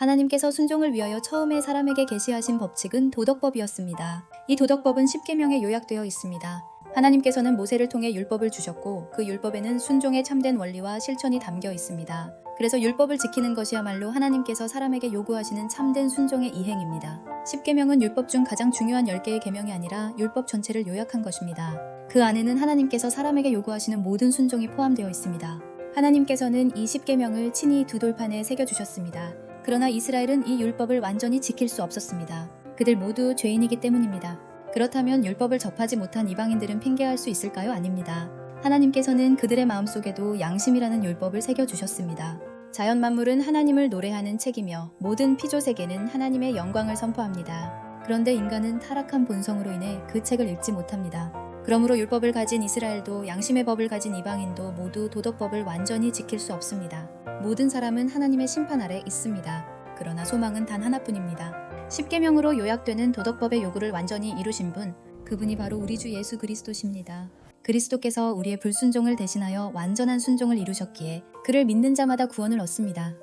하나님께서 순종을 위하여 처음에 사람에게 계시하신 법칙은 도덕법이었습니다. 이 도덕법은 10계명에 요약되어 있습니다. 하나님께서는 모세를 통해 율법을 주셨고 그 율법에는 순종의 참된 원리와 실천이 담겨 있습니다. 그래서 율법을 지키는 것이야말로 하나님께서 사람에게 요구하시는 참된 순종의 이행입니다. 10계명은 율법 중 가장 중요한 10개의 계명이 아니라 율법 전체를 요약한 것입니다. 그 안에는 하나님께서 사람에게 요구하시는 모든 순종이 포함되어 있습니다. 하나님께서는 이 10계명을 친히 두 돌판에 새겨 주셨습니다. 그러나 이스라엘은 이 율법을 완전히 지킬 수 없었습니다. 그들 모두 죄인이기 때문입니다. 그렇다면 율법을 접하지 못한 이방인들은 핑계할 수 있을까요? 아닙니다. 하나님께서는 그들의 마음속에도 양심이라는 율법을 새겨 주셨습니다. 자연 만물은 하나님을 노래하는 책이며 모든 피조 세계는 하나님의 영광을 선포합니다. 그런데 인간은 타락한 본성으로 인해 그 책을 읽지 못합니다. 그러므로 율법을 가진 이스라엘도 양심의 법을 가진 이방인도 모두 도덕법을 완전히 지킬 수 없습니다. 모든 사람은 하나님의 심판 아래 있습니다. 그러나 소망은 단 하나뿐입니다. 10계명으로 요약되는 도덕법의 요구를 완전히 이루신 분, 그분이 바로 우리 주 예수 그리스도십니다. 그리스도께서 우리의 불순종을 대신하여 완전한 순종을 이루셨기에 그를 믿는 자마다 구원을 얻습니다.